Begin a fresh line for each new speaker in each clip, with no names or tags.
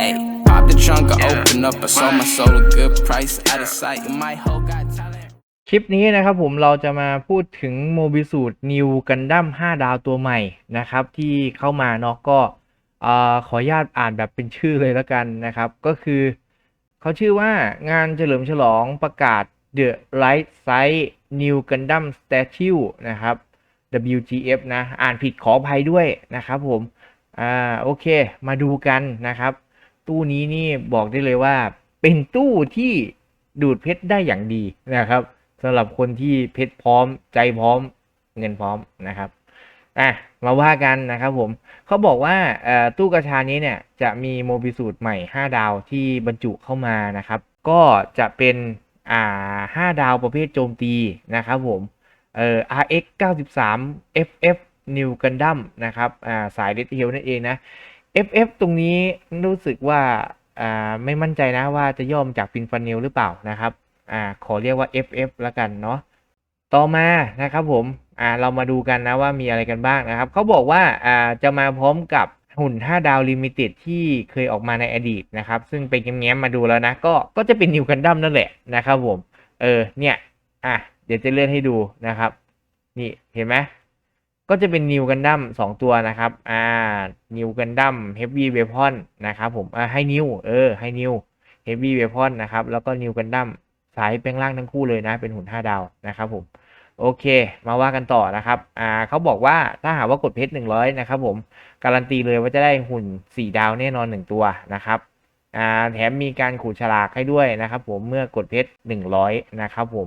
Hey, pop the trunk, I open up, I sold my soul a good price. Out of sight, my hoe got talent.
คลิปนี้นะครับผมเราจะมาพูดถึงโมบิสูตรนิวกันดั้ม5ดาวตัวใหม่นะครับ ที่เข้ามาเนาะก็เอ่อขออนุญาตอ่านแบบเป็นชื่อเลยแล้วกันนะครับ ก็คือเขาชื่อว่างานเฉลิมฉลองประกาศ The Right Size New Gundam Statue นะครับ WGF นะ อ่านผิดขออภัยด้วยนะครับผม อ่า โอเค มาดูกันนะครับ ตู้นี้นี่บอกได้เลยว่า เป็นตู้ที่ดูดเพชรได้อย่างดีนะครับสำหรับคนที่เพชรพร้อมใจพร้อมเงินพร้อมนะครับอะมาว่ากันนะครับผมเขาบอกว่าตู้กระชานี้เนี่ยจะมีโมบิสูตรใหม่ 5 ดาวที่บรรจุเข้ามานะครับ ก็จะเป็นอ่า5ดาวประเภทโจมตีนะครับผมเอ่อ RX 93 FF New Gundam นะครับอ่าสาย Red Hill นั่นเองนะ FF ตรงนี้รู้สึกว่าไม่มั่นใจนะว่าจะย่อมจากฟินฟันเนลหรือเปล่านะครับอ่าขอเรียกว่า FF แล้วกันเนาะต่อมานะครับผมอ่าเรามาดูกันนะว่ามีอะไรกันบ้างนะครับเขาบอกว่าอ่าจะมาพร้อมกับหุ่น 5 ดาวลิมิเต็ดที่เคยออกมาในอดีตนะครับ ซึ่งเป็นแง้มมาดูแล้วนะ ก็ก็จะเป็นนิวกันดั้มนั่นแหละนะครับผม เออเนี่ย อะ เดี๋ยวจะเลื่อนให้ดูนะครับ นี่เห็นไหม ก็จะเป็นนิวกันดั้มสองตัวนะครับ อ่า นิวกันดั้มเฮฟวี่เวพอนนะครับผม อ่า ให้นิว เออ ให้นิว เฮฟวี่เวพอนนะครับ แล้วก็นิวกันดั้มสายแปลงร่างทั้งคู่เลยนะ เป็นหุ่นห้าดาวนะครับผม โอเค มาว่ากันต่อนะครับ อ่า เขาบอกว่าถ้าหากว่ากดเพชรหนึ่งร้อยนะครับผม การันตีเลยว่าจะได้หุ่นสี่ดาวแน่นอนหนึ่งตัวนะครับ อ่า แถมมีการขูดฉลากให้ด้วยนะครับผม เมื่อกดเพชรหนึ่งร้อยนะครับผม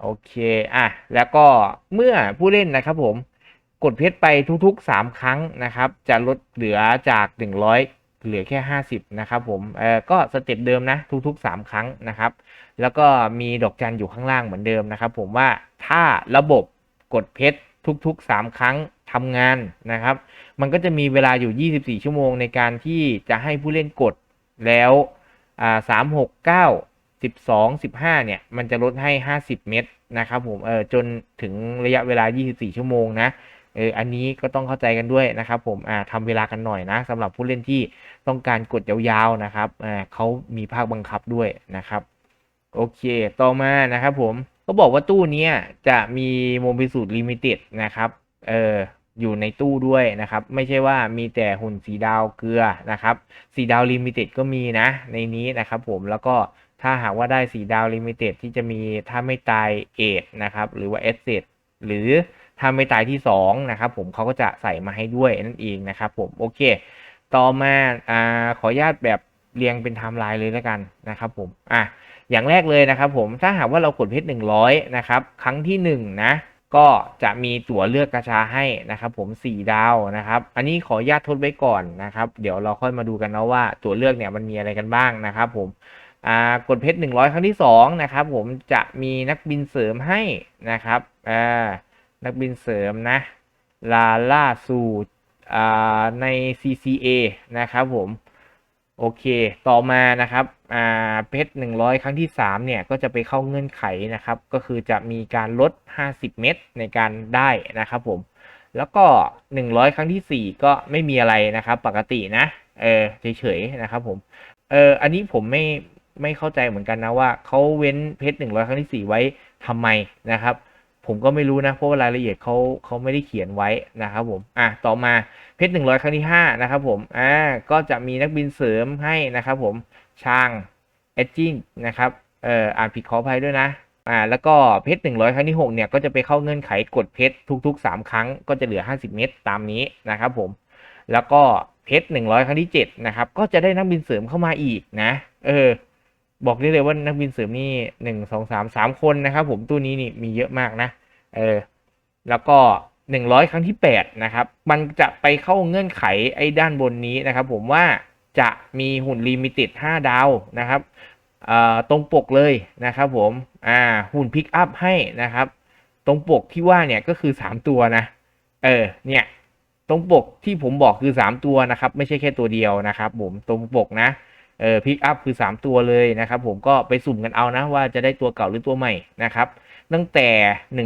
โอเคอะแล้วก็เมื่อผู้เล่นนะครับผมกดเพชรไปทุกๆ 3 ครั้งนะครับ จะลดเหลือจาก 100 เหลือแค่ 50 นะครับผมเออก็สเต็ปเดิมนะทุกๆ 3 ครั้งนะครับ แล้วก็มีดอกจันอยู่ข้างล่างเหมือนเดิมนะครับผมว่าถ้าระบบกดเพชรทุกๆ 3 ครั้งทำงานนะครับ มันก็จะมีเวลาอยู่ 24 ชั่วโมงในการที่จะให้ผู้เล่นกดแล้วอ่าสามหกเก้าสิบสองสิบห้าเนี่ย มันจะลดให้ห้าสิบเมตรนะครับผม เออจนถึงระยะเวลา 24 ชั่วโมงนะ เออ อันนี้ก็ต้องเข้าใจกันด้วยนะครับผม อ่าทำเวลากันหน่อยนะสำหรับผู้เล่นที่ต้องการกดยาวๆนะครับ อ่าเขามีภาคบังคับด้วยนะครับ โอเค ต่อมานะครับผมเขาบอกว่าตู้นี้จะมีโมบิสูตรลิมิเต็ดนะครับ เอออยู่ในตู้ด้วยนะครับ ไม่ใช่ว่ามีแต่หุ่นสีดาวเกลือนะครับ สีดาวลิมิเต็ดก็มีนะ ในนี้นะครับผม แล้วก็ ถ้าหากว่าได้สีดาวลิมิเต็ดที่จะมีถ้าไม่ตายเอทนะครับ หรือว่าเอสเซหรือถ้าไม่ตายที่ 2 นะครับ ผมเขาก็จะใส่มาให้ด้วยนั่นเองนะครับผม โอเค ต่อมาอ่าขออนุญาตแบบเรียงเป็นไทม์ไลน์เลยแล้วกันนะครับผมอะอย่างแรกเลยนะครับผมถ้าหากว่าเรากดเพชร100 นะครับ ครั้งที่ 1 นะก็จะมีตั๋วเลือกกระชาให้นะครับผม 4 ดาวนะครับ อันนี้ขออนุญาตทดไว้ก่อนนะครับ เดี๋ยวเราค่อยมาดูกันนะว่าตั๋วเลือกเนี่ยมันมีอะไรกันบ้างนะครับผม กดเพชร100 ครั้งที่2นะครับผมจะมีนักบินเสริมให้นะครับนักบินเสริมนะลาล่าสู่ใน CCA นะครับผมโอเค ต่อมานะครับเพชร100 ครั้งที่ 3 เนี่ย ก็จะไปเข้าเงื่อนไขนะครับ ก็คือจะมีการลด 50 เม็ดในการได้นะครับผม แล้วก็ 100 ครั้งทีสี่4 ก็ไม่มีอะไรนะครับ ปกตินะ เออเฉยๆนะครับผม เออ อันนี้ผมไม่ ไม่เข้าใจเหมือนกันนะว่าเขาเว้นเพชร100ครั้งที่4ไว้ทำไมนะครับ ผมก็ไม่รู้นะเพราะว่ารายละเอียดเขาเขาไม่ได้เขียนไว้นะครับผมอะต่อมาเพชร100ครั้งที่5นะครับผมอ่าก็จะมีนักบินเสริมให้นะครับผมช่างเอจจิ้งนะครับเอ่ออ่านผิดขออภัยด้วยนะอ่าแล้วก็เพชร100ครั้งที่6เนี่ยก็จะไปเข้าเงื่อนไขกดเพชรทุกๆ3ครั้งก็จะเหลือ50เมตรตามนี้นะครับผมแล้วก็เพชร100ครั้งที่7นะครับก็จะได้นักบินเสริมเข้ามาอีกนะ เออ บอกได้เลยว่านักบินเสริมนี่หนึ่งสองสามสามคนนะครับ ผมตู้นี้นี่มีเยอะมากนะ เออ แล้วก็หนึ่งร้อยครั้งที่แปดนะครับ มันจะไปเข้าเงื่อนไขไอ้ด้านบนนี้นะครับ ผมว่าจะมีหุ่นลิมิเต็ดห้าดาวนะครับเอ่อตรงปกเลยนะครับผมอ่าหุ่นพิกอัพให้นะครับ ตรงปกที่ว่าเนี่ยก็คือสามตัวนะ เออ เนี่ย ตรงปกที่ผมบอกคือสามตัวนะครับ ไม่ใช่แค่ตัวเดียวนะครับผม ตรงปกนะ เออพิกอัพคือ 3 ตัวเลยนะครับผมก็ไปสุ่มกันเอานะว่าจะได้ตัวเก่าหรือตัวใหม่นะครับ ตั้งแต่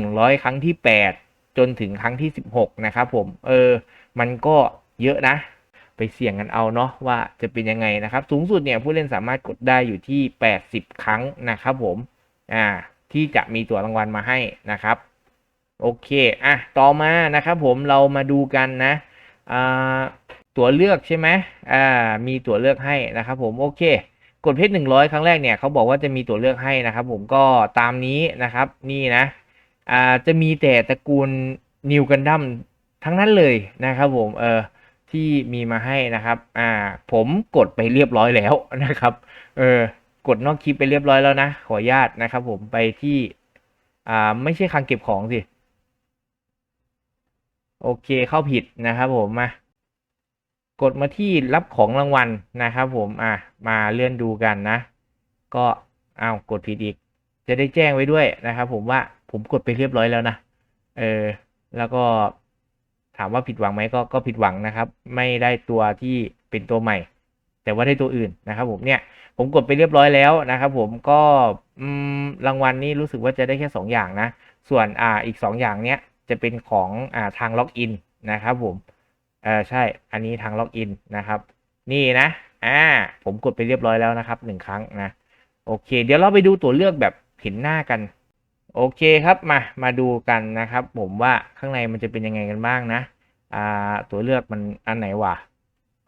100 ครั้งที่ 8 จนถึงครั้งที่ 16 นะครับผมเออมันก็เยอะนะ ไปเสี่ยงกันเอาเนาะว่าจะเป็นยังไงนะครับ สูงสุดเนี่ยผู้เล่นสามารถกดได้อยู่ที่ 80 ครั้งนะครับผมอ่าที่จะมีตัวรางวัลมาให้นะครับโอเคอะต่อมานะครับผมเรามาดูกันนะอ่า ตั๋วเลือกใช่ไหมอ่า มีตั๋วเลือกให้นะครับผม โอเค กดเพชรหนึ่งร้อยครั้งแรกเนี่ยเขาบอกว่าจะมีตั๋วเลือกให้นะครับผมก็ตามนี้นะครับ นี่นะ อ่า จะมีแต่ตระกูลนิวกันดั้มทั้งนั้นเลยนะครับผม เออที่มีมาให้นะครับ อ่า ผมกดไปเรียบร้อยแล้วนะครับ เออ กดนอกคลิปไปเรียบร้อยแล้วนะ ขออนุญาตนะครับผมไปที่ อ่า ไม่ใช่คลังเก็บของสิ โอเคเข้าผิดนะครับผมมา กดมาที่รับของรางวัลนะครับผมอะมาเลื่อนดูกันนะ ก็อ้าวกดผิดอีก จะได้แจ้งไว้ด้วยนะครับผมว่าผมกดไปเรียบร้อยแล้วนะเออแล้วก็ถามว่าผิดหวังไหมก็ก็ผิดหวังนะครับ ไม่ได้ตัวที่เป็นตัวใหม่ แต่ว่าได้ตัวอื่นนะครับผมเนี่ยผมกดไปเรียบร้อยแล้วนะครับผมก็รางวัลนี้รู้สึกว่าจะได้แค่สองอย่างนะ ส่วนอ่าอีกสองอย่างเนี้ยจะเป็นของอ่าทางล็อกอินนะครับผม เออใช่ อันนี้ทางล็อกอินนะครับ นี่นะ อ่า ผมกดไปเรียบร้อยแล้วนะครับหนึ่งครั้งนะ โอเค เดี๋ยวเราไปดูตัวเลือกแบบเห็นหน้ากัน โอเคครับ มา มาดูกันนะครับ ผมว่าข้างในมันจะเป็นยังไงกันบ้างนะ อ่า ตัวเลือกมันอันไหนวะ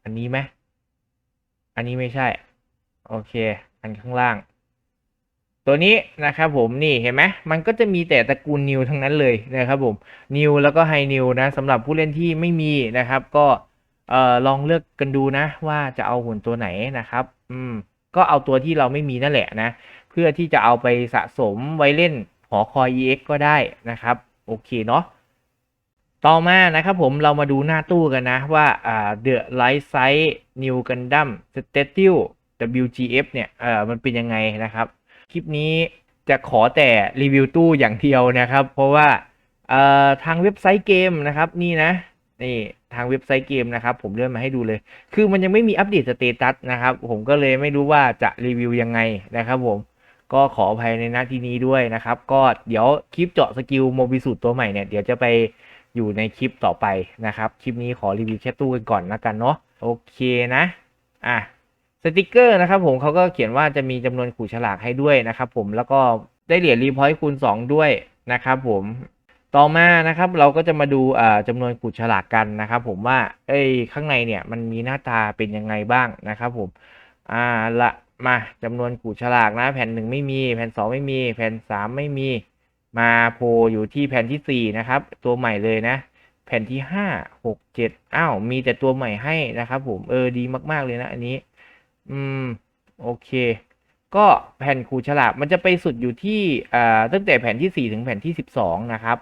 อันนี้ไหม อันนี้ไม่ใช่ โอเค อันข้างล่าง ตัวนี้นะครับผมนี่เห็นไหมมันก็จะมีแต่ตระกูลนิวทั้งนั้นเลยนะครับผมนิวแล้วก็ไฮนิวนะสำหรับผู้เล่นที่ไม่มีนะครับ ก็เอ่อลองเลือกกันดูนะ ว่าจะเอาหุ่นตัวไหนนะครับ อืม ก็เอาตัวที่เราไม่มีนั่นแหละนะ เพื่อที่จะเอาไปสะสมไว้เล่นหอคอย EX ก็ได้นะครับ โอเคเนาะต่อมานะครับผมเรามาดูหน้าตู้กันนะว่าอ่า The Light Size New Gundam Statue WGF เนี่ยเออมันเป็นยังไงนะครับ คลิปนี้จะขอแต่รีวิวตู้อย่างเดียวนะครับ เพราะว่าทางเว็บไซต์เกมนะครับนี่นะนี่ทางเว็บไซต์เกมนะครับ ผมเลื่อนมาให้ดูเลย คือมันยังไม่มีอัปเดตสเตตัสนะครับ ผมก็เลยไม่รู้ว่าจะรีวิวยังไงนะครับผมก็ขออภัยในหน้าที่นี้ด้วยนะครับ ก็เดี๋ยวคลิปเจาะสกิลโมบิสูตรตัวใหม่เนี่ยเดี๋ยวจะไปอยู่ในคลิปต่อไปนะครับ คลิปนี้ขอรีวิวแค่ตู้กันก่อนนะกันเนาะโอเคนะ อะ สติกเกอร์นะครับผมเขาก็เขียนว่าจะมีจำนวนขู่ฉลากให้ด้วยนะครับผมแล้วก็ได้เหรียญรีพอยต์คูณ 2 ด้วยนะครับผมต่อมานะครับเราก็จะมาดูอ่าจำนวนขู่ฉลากกันนะครับผมว่าเอ้ยข้างในเนี่ยมันมีหน้าตาเป็นยังไงบ้างนะครับผมอ่าละมาจำนวนขู่ฉลากนะแผ่นหนึ่งไม่มี แผ่นสองไม่มี แผ่นสามไม่มี มาโพอยู่ที่แผ่นที่สี่นะครับ ตัวใหม่เลยนะ แผ่นที่ห้าหกเจ็ดอ้าวมีแต่ตัวใหม่ให้นะครับผมเออดีมาก ๆเลยนะอันนี้ อืม โอเค ก็แผ่นขูดฉลากมันจะไปสุดอยู่ที่อ่าตั้งแต่แผ่นที่สี่ถึงแผ่นที่สิบสองนะครับ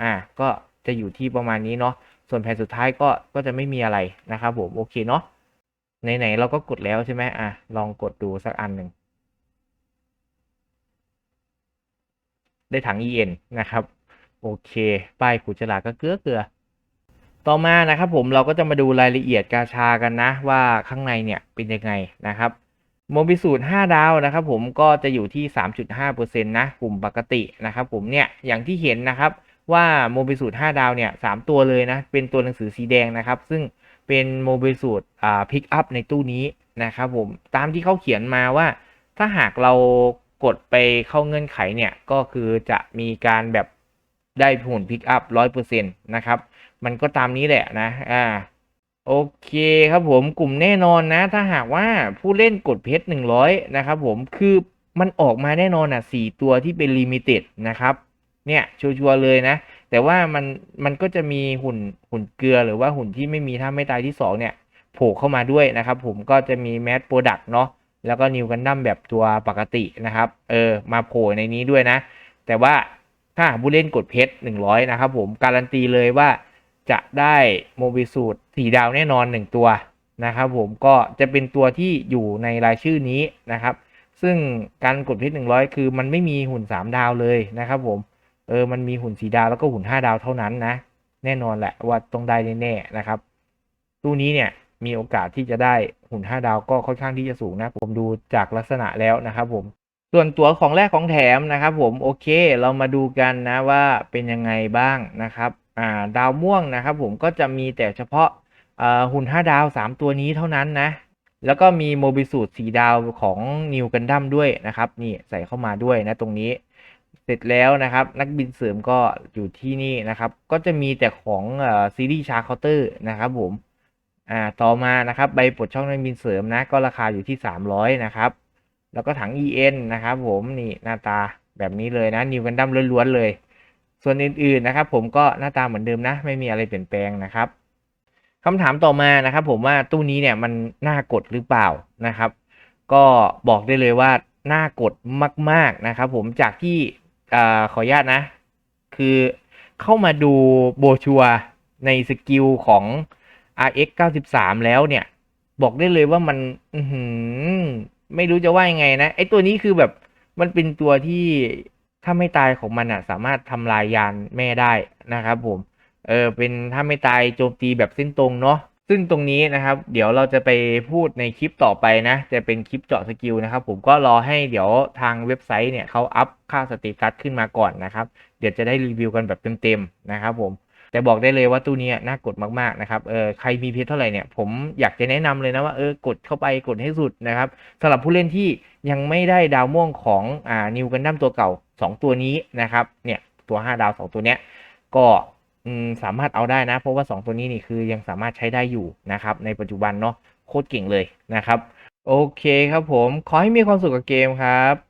อ่า ก็จะอยู่ที่ประมาณนี้เนาะส่วนแผ่นสุดท้ายก็ก็จะไม่มีอะไรนะครับผมโอเคเนาะไหนๆเราก็กดแล้วใช่ไหมอะลองกดดูสักอันหนึ่งได้ถัง EN นะครับ โอเค ป้ายขูดฉลากก็เกลือเกลือ ต่อมานะครับผมเราก็จะมาดูรายละเอียดกาชากันนะ ว่าข้างในเนี่ยเป็นยังไงนะครับโมบิสูตร5ดาวนะครับผมก็จะอยู่ที่ 3.5%นะกลุ่มปกตินะครับผมเนี่ยอย่างที่เห็นนะครับว่าโมบิสูตร5ดาวเนี่ยสามตัวเลยนะเป็นตัวหนังสือสีแดงนะครับ ซึ่งเป็นโมบิสูตรอ่าพิกอัพในตู้นี้นะครับผมตามที่เขาเขียนมาว่า ถ้าหากเรากดไปเข้าเงื่อนไขเนี่ยก็คือจะมีการแบบได้ผลพิกอัพร้อยเปอร์เซ็นต์นะครับ มันก็ตามนี้แหละนะ อ่า โอเคครับผมกลุ่มแน่นอนนะ ถ้าหากว่าผู้เล่นกดเพชรหนึ่งร้อยนะครับผมคือมันออกมาแน่นอนอะสี่ตัวที่เป็นลิมิเต็ดนะครับ เนี่ยชัวร์เลยนะ แต่ว่ามันมันก็จะมีหุ่นหุ่นเกลือหรือว่าหุ่นที่ไม่มีท่าไม่ตายที่สองเนี่ยโผล่เข้ามาด้วยนะครับผมก็จะมีแมสโปรดักเนาะแล้วก็นิวกันดั้มแบบตัวปกตินะครับ เออ มาโผล่ในนี้ด้วยนะ แต่ว่าถ้าผู้เล่นกดเพชรหนึ่งร้อยนะครับผม การันตีเลยว่า จะได้โมบิสูตรสีดาวแน่นอนหนึ่งตัวนะครับผมก็จะเป็นตัวที่อยู่ในรายชื่อนี้นะครับ ซึ่งการกดเพชรหนึ่งร้อยคือมันไม่มีหุ่นสามดาวเลยนะครับผมเออมันมีหุ่นสีดาวแล้วก็หุ่นห้าดาวเท่านั้นนะ แน่นอนแหละว่าต้องได้แน่ๆนะครับ ตู้นี้เนี่ยมีโอกาสที่จะได้หุ่นห้าดาวก็ค่อนข้างที่จะสูงนะ ผมดูจากลักษณะแล้วนะครับผมส่วนตัวของแรกของแถมนะครับผมโอเคเรามาดูกันนะว่าเป็นยังไงบ้างนะครับ อ่าดาวม่วงนะครับผมก็จะมีแต่เฉพาะเอ่อหุ่น 5 ดาว 3 ตัวนี้เท่านั้นนะ แล้วก็มีโมบิสูตร4ดาวของนิวกันดั้มด้วยนะครับ นี่ใส่เข้ามาด้วยนะตรงนี้ เสร็จแล้วนะครับ นักบินเสริมก็อยู่ที่นี่นะครับ ก็จะมีแต่ของซีรีส์ชาร์เคาน์เตอร์นะครับผม อ่า ต่อมานะครับใบปลดช่องนักบินเสริมนะ ก็ราคาอยู่ที่ 300 นะครับ แล้วก็ถัง EN นะครับผม นี่หน้าตาแบบนี้เลยนะนิวกันดั้มล้วนๆเลย ส่วนอื่นๆนะครับ ผมก็หน้าตาเหมือนเดิมนะ ไม่มีอะไรเปลี่ยนแปลงนะครับคำถามต่อมานะครับ ผมว่าตู้นี้เนี่ยมันน่ากดหรือเปล่านะครับ ก็บอกได้เลยว่าน่ากดมาก ๆนะครับ ผมจากที่อ่ขออนุญาตนะ คือเข้ามาดูโบชัวในสกิลของ RX 93 แล้วเนี่ย บอกได้เลยว่ามันอืไม่รู้จะว่ายังไงนะไอตัวนี้คือแบบมันเป็นตัวที่ ถ้าไม่ตายของมันอะ สามารถทำลายยานแม่ได้นะครับ ผม เออเป็นถ้าไม่ตายโจมตีแบบเส้นตรงเนาะซึ่งตรงนี้นะครับ เดี๋ยวเราจะไปพูดในคลิปต่อไปนะ จะเป็นคลิปเจาะสกิลนะครับ ผมก็รอให้เดี๋ยวทางเว็บไซต์เนี่ยเขาอัพค่าสเตตัสขึ้นมาก่อนนะครับ เดี๋ยวจะได้รีวิวกันแบบเต็มๆนะครับผม แต่บอกได้เลยว่าตู้นี้น่ากดมากๆนะครับเออใครมีเพชรเท่าไหร่เนี่ยผมอยากจะแนะนำเลยนะว่าเออกดเข้าไปกดให้สุดนะครับสำหรับผู้เล่นที่ยังไม่ได้ดาวม่วงของอ่านิวกันดั้มตัวเก่า 2 ตัวนี้นะครับเนี่ยตัว 5 ดาว 2 ตัวเนี้ยก็สามารถเอาได้นะ เพราะว่า 2 ตัวนี้นี่คือยังสามารถใช้ได้อยู่นะครับในปัจจุบันเนาะโคตรเก่งเลยนะครับ โอเคครับผม ขอให้มีความสุขกับเกมครับ